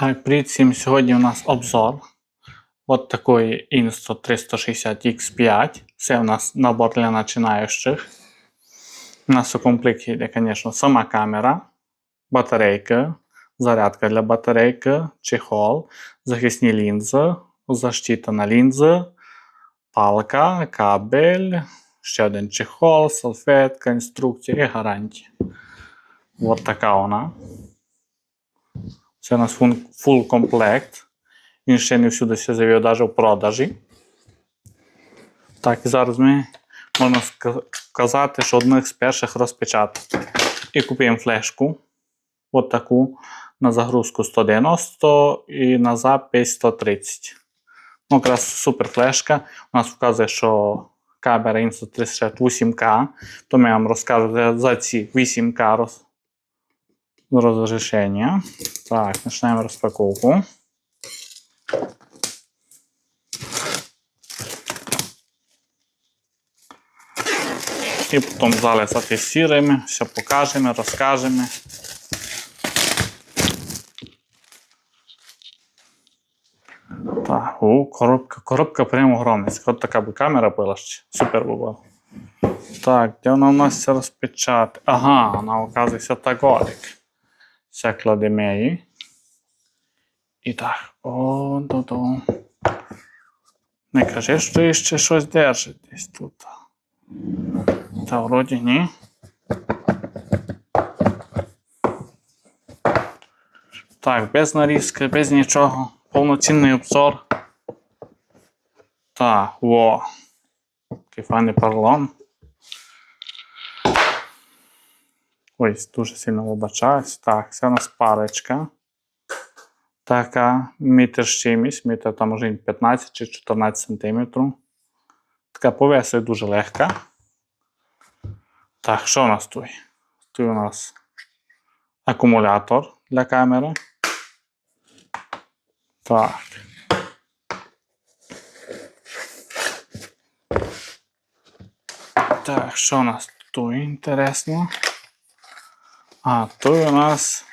Так, привіт всім. Сьогодні у нас обзор от такої Insta 360 X5. Це у нас набор для починаючих. У нас у комплекті йде, звісно, сама камера, батарейка, зарядка для батарейки, чехол, захисні лінзи, защита на лінзи, палка, кабель, ще один чехол, салфетка, інструкція і гарантія. От така вона. Це у нас full комплект. Він ще не всюди ще з'явив навіть в продажі. Так, і зараз ми можна сказати, що одних з перших розпечаток. І купуємо флешку. От таку на загрузку 190 і на запис 130. Ну, якраз супер флешка. У нас вказує, що камера Insta360 8К. То ми вам розкажу за- за ці 8К роз... розрішення. Так, починаємо розпаковку. І потім залі затестуємо, все покажемо, розкажемо. Так, у, коробка, коробка прямо огромна. От така би камера була ще. Супер би було. Так, де вона у нас це розпечатати? Ага, вона оказується таголик. Це кладемо її. І так. О, до до. Не кажи, що ще щось держить десь тут. Та вроді ні. Так, без нарізки, без нічого. Повноцінний обзор. Так, во. Такий файний поролон. Ой, дуже сильно вибачаюсь. Так, це у нас парочка. Така метр з чимось, метр там може 15 чи 14 сантиметрів. Така по дуже легка. Так, що у нас тут? Тут у нас акумулятор для камери. Так. Так, що у нас тут інтересно? А, тут у нас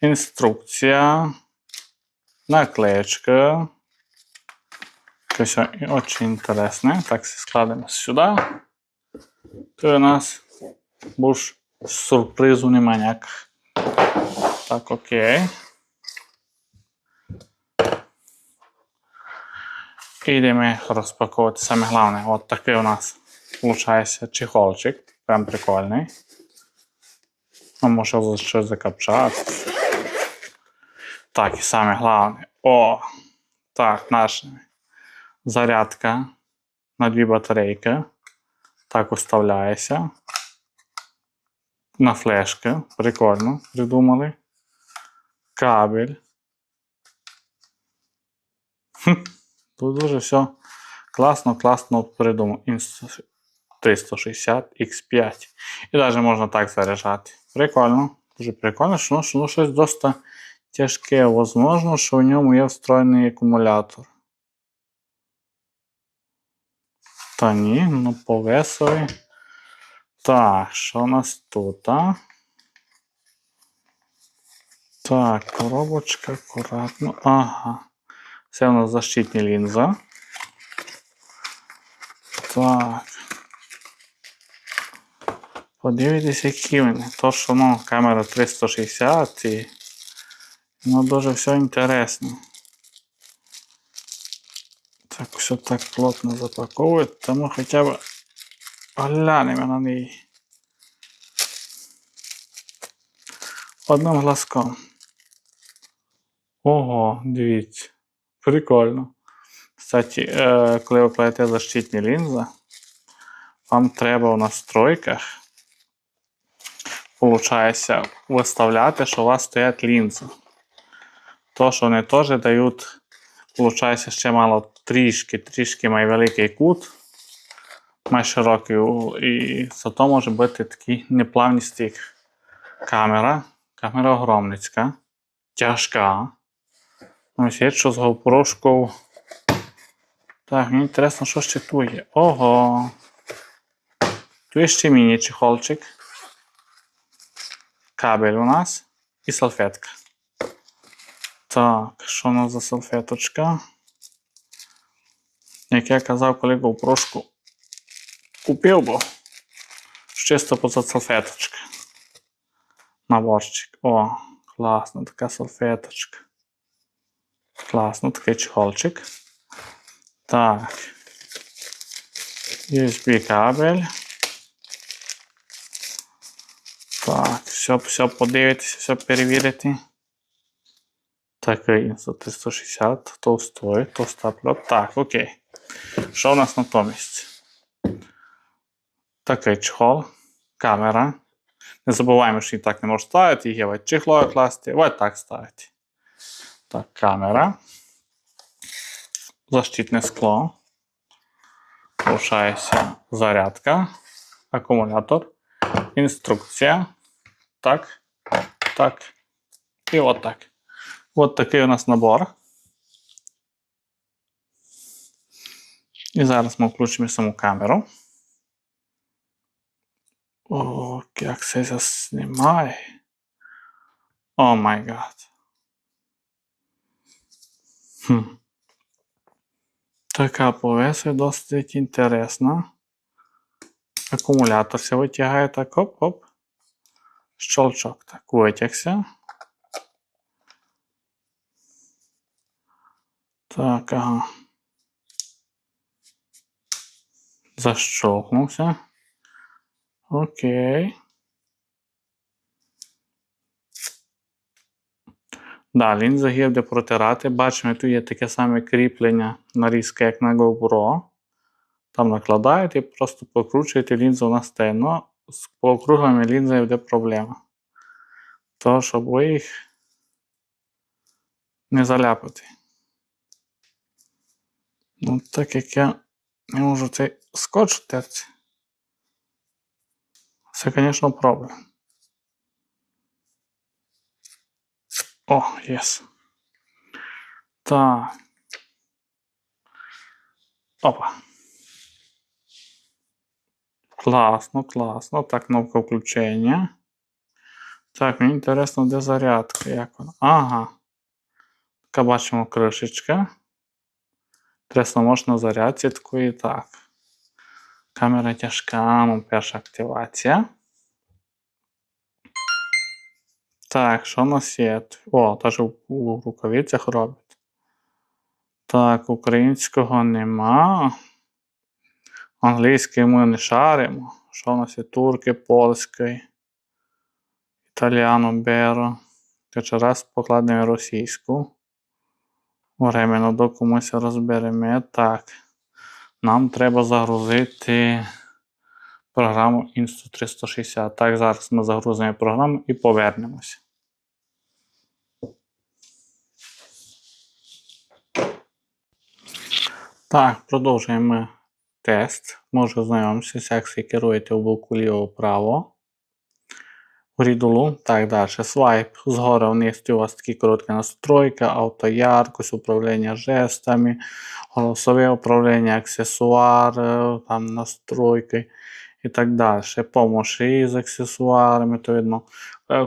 інструкція, наклеечка. Все очень интересное. Так, складемо сюди. Тут у нас буш сюрпризу нема ніяких. Так, окей. Ідемо розпаковувати саме головне. От такий у нас виходить чехолчик. Прям прикольний. А може щось закапчати. Так, і саме головне. О! Так, наша зарядка на дві батарейки. Так уставляється. На флешки. Прикольно придумали. Кабель. Тут дуже все класно, класно придумано. Інс- 360 X5. І навіть можна так заряджати. Прикольно. Дуже прикольно, що ну, що ну, щось досить тяжке. Возможно, що в ньому є встроєний акумулятор. Та ні, ну по. Так, що у нас тут? А? Так, коробочка акуратно. Ага. Це у нас защитні лінза. Так. Подивитесь, які вони. То, що ну, камера 360 і ну, дуже все інтересно. Так, все так плотно запаковують, тому хоча б глянемо на неї. Одним глазком. Ого, дивіться. Прикольно. Кстати, е, коли ви кладете защитні лінзи, вам треба в настройках, получається, виставляти, що у вас стоять лінзи. То, що вони теж дають, получається, ще мало трішки, трішки має великий кут, має широкий і зато може бути такий неплавний стік. Камера. Камера огромницька, тяжка. Ось є що з GoPro. Так, мені інтересно, що ще тут є. Ого. Тут є ще міні-чехолчик. Кабель у нас і салфетка. Так, що у нас за салфеточка? Як я казав, коли GoPro купив, бо чисто поза салфеточка. Наборчик. О, класно, така салфеточка. Класно, такий чехольчик. Так. USB кабель. Так, все, подивитися, все перевірити. Такий Insta 360, товстой, товста плот. Так, окей. Що у нас натомість? Такий чехол, камера. Не забуваємо, що її так не можна ставити, її в чехло класти, ось так ставити. Так, камера. Защитне скло. Получається зарядка, акумулятор, інструкція. Так, так. І от так. От такий у нас набор. І зараз ми включимо саму камеру. О, як це заснімає. О май гад. Хм. Така повеса досить інтересна. Акумулятор се витягає так оп-оп. Щелчок так витягся. Так, ага. Защолкнувся. Окей. Да, лінза є де протирати. Бачимо, тут є таке саме кріплення нарізки, як на GoPro. Там накладаєте і просто покручуєте лінзу на стену. З полукруглими лінзами буде проблема. То, щоб ви їх не заляпати. Ну, так як я не можу цей скотч терти. Це, звісно, проблем. О, єс. Так. Опа. Класно, класно. Так, кнопка включення. Так, мені інтересно, де зарядка. Як вона? Ага. Така бачимо кришечка. Тресно можна зарядці такої так. Камера тяжка, ну, перша активація. Так, що у нас є? О, теж у рукавицях робить. Так, українського нема. Англійський ми не шаримо. Що у нас є? Турки, польський, італіано беро. Хоча раз покладемо російську. Временно до комусь розберемо. Так. Нам треба загрузити програму Insta360. Так, зараз ми загрузимо програму і повернемося. Так, продовжуємо тест. Може ознайомитися, як ви керуєте у боку ліво-право. Рідулу, так далі. Свайп згори вниз у вас такі короткі настройки, автояркость, управління жестами, голосове управління, аксесуари, там настройки і так далі. Помощі з аксесуарами, то видно,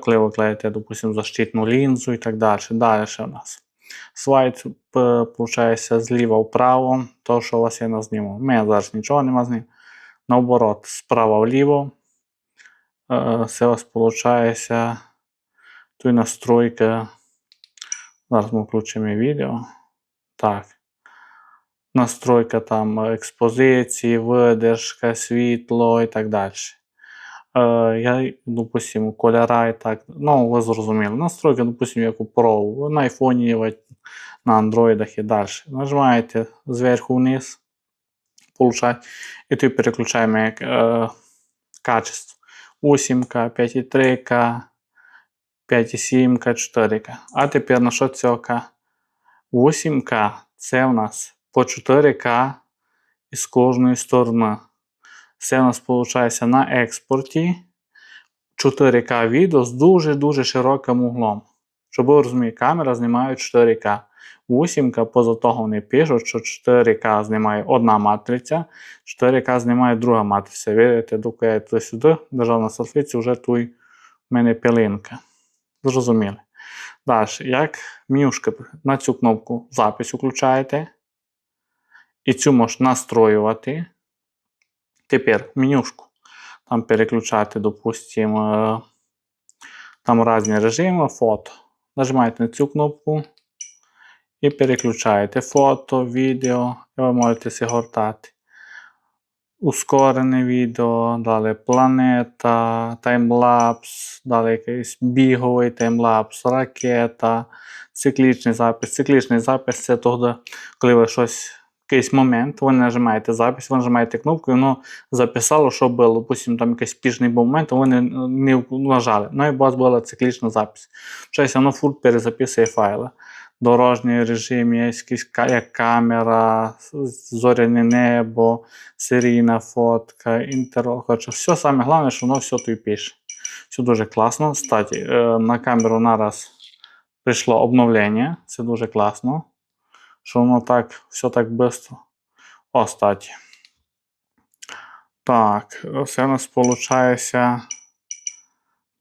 коли ви клеїте, допустим, защитну лінзу і так далі. Далі у нас. Свайп, виходить, зліва вправо, то, що у вас є на зніму. У мене зараз нічого нема з ним. Наоборот, справа вліво. Все у вас виходить тут настройка. Зараз ми включимо відео. Так. Настройка там експозиції, видержка, світло і так далі. Я, допустим, кольора і так. Ну, ви зрозуміли. Настройка, допустим, як у Pro, на iPhone, на андроїдах і далі. Нажимаєте зверху вниз, получать, і тут переключаємо як, е, качество. 8К, 5,3К, 5,7К, 4К. А тепер на що цьока? 8К це в нас по 4К із кожної сторони. Це у нас виходить на експорті 4К відео з дуже-дуже широким углом. Щоб ви розуміли, камера знімає 4К. 8К, поза того вони пишуть, що 4К знімає одна матриця, 4К знімає друга матриця. Видите, доки я туди сюди держав на салфетці, вже тут в мене пилинка. Зрозуміли. Далі, як менюшка, на цю кнопку запис включаєте. І цю можна настроювати. Тепер менюшку. Там переключати, допустимо, там різні режими, фото. Нажимаєте на цю кнопку і переключаєте фото, відео, і ви можете згортати. Ускорене відео, далі планета, таймлапс, далі якийсь біговий таймлапс, ракета, циклічний запис. Циклічний запис це тоді, коли ви щось, якийсь момент, ви нажимаєте запис, ви нажимаєте кнопку, і воно записало, що було. Допустим, там якийсь спішний був момент, ви не, не нажали. Ну і у вас була циклічна запис. Щось воно фурт перезаписує файли. Дорожній режим, є якийсь як камера, зоряне небо, серійна фотка. Коротше, все саме головне, що воно все тут пише. Все дуже класно. Кстати, е, на камеру нараз прийшло обновлення. Це дуже класно. Що воно так, все так швидко. О, кстати. Так, це у нас виходить.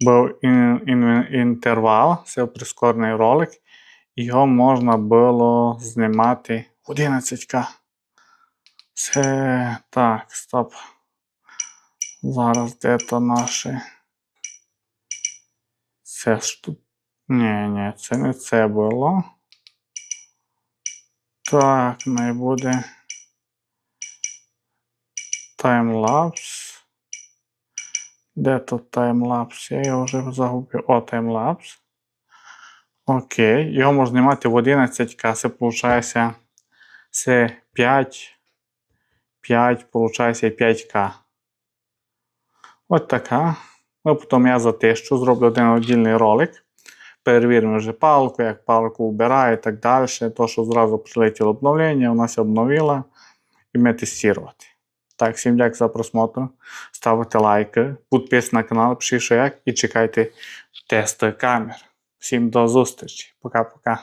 Був ін, ін, інтервал, це прискорений ролик. Його можна було знімати 11К. Це так, стоп. Зараз де то наші. Це тут. Ні, ні, це не це було. Так, не буде. Таймлапс. Де тут таймлапс? Я його вже загубив. О, таймлапс. Окей, його можна знімати в 11К. Це виходить. Це 5. 5, виходить 5К. От така. Ну, потім я за те, що зроблю один віддільний ролик. Перевіримо вже палку, як палку вбирає і так далі. То, що зразу прилетіло обновлення, у нас обновило. І ми тестувати. Так, всім дякую за просмотр. Ставте лайки, підписуйтесь на канал, пишіть, що як, і чекайте тести камер. Всім до зустрічі. Пока-пока.